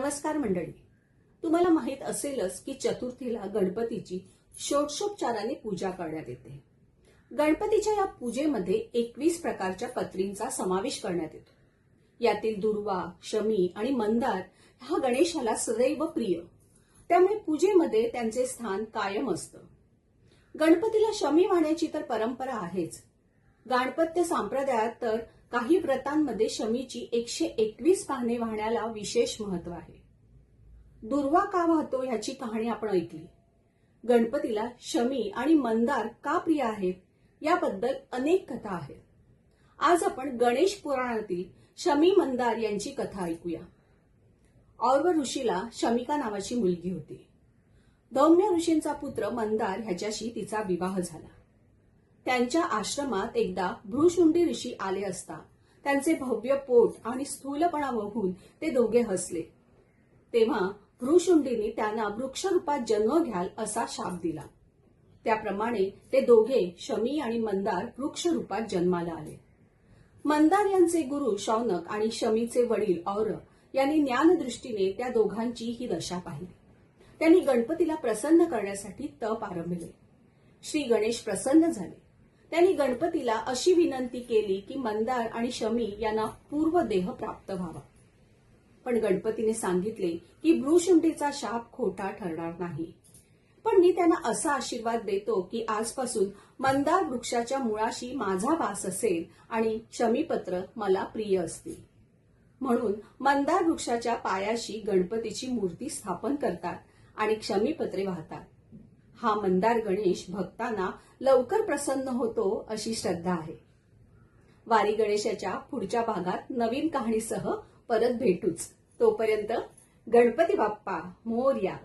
नमस्कार मंडळी. तुम्हाला माहीत असेलच की चतुर्थीला गणपतीची षोडशोपचाराने पूजा करण्यात येते. गणपतीच्या या पूजेमध्ये एकवीस प्रकारच्या पत्रींचा समावेश करण्यात येतो. यातील दुर्वा शमी आणि मंदार हा गणेशाला सदैव प्रिय. त्यामुळे पूजेमध्ये त्यांचे स्थान कायम असतं. गणपतीला शमी वाहण्याची तर परंपरा आहेच. गाणपत्य संप्रदायात तर काही व्रतांमध्ये शमीची एकशे एकवीस पाहणे वाहण्याला विशेष महत्त्व आहे. दुर्वा का वाहतो ह्याची कहाणी आपण ऐकली. गणपतीला शमी आणि मंदार का प्रिय आहेत याबद्दल अनेक कथा आहेत. आज आपण गणेश पुराणातील शमी मंदार यांची कथा ऐकूया. और्व ऋषीला शमिका नावाची मुलगी होती. दौम्य ऋषींचा पुत्र मंदार ह्याच्याशी तिचा विवाह झाला. त्यांच्या आश्रमात एकदा भ्रुशुंडी ऋषी आले असता. त्यांचे भव्य पोट आणि स्थूलपणा बघून ते दोघे हसले. तेव्हा भ्रुशुंडीने त्यांना वृक्षरूपात जन्म घ्याल असा शाप दिला. त्याप्रमाणे ते दोघे शमी आणि मंदार वृक्षरूपात जन्माला आले. मंदार यांचे गुरु शौनक आणि शमीचे वडील और यांनी ज्ञानदृष्टीने त्या दोघांची ही दशा पाहिली. त्यांनी गणपतीला प्रसन्न करण्यासाठी तप आरंभले. श्री गणेश प्रसन्न झाले. त्यांनी गणपतीला अशी विनंती केली की मंदार आणि शमी यांना पूर्व देह प्राप्त व्हावा. पण गणपतीने सांगितले की भ्रूशुंडीचा शाप खोटा ठरणार नाही. पण मी त्यांना असा आशीर्वाद देतो की आजपासून मंदार वृक्षाच्या मुळाशी माझा वास असेल आणि शमीपत्र मला प्रिय असतील. म्हणून मंदार वृक्षाच्या पायाशी गणपतीची मूर्ती स्थापन करतात आणि क्षमीपत्रे वाहतात. हा मंदार गणेश भक्तांना लवकर प्रसन्न होतो अशी श्रद्धा आहे. वारी गणेशाच्या पुढच्या भागात नवीन कहाणीसह परत भेटूच. तोपर्यंत गणपती बाप्पा मोर्या.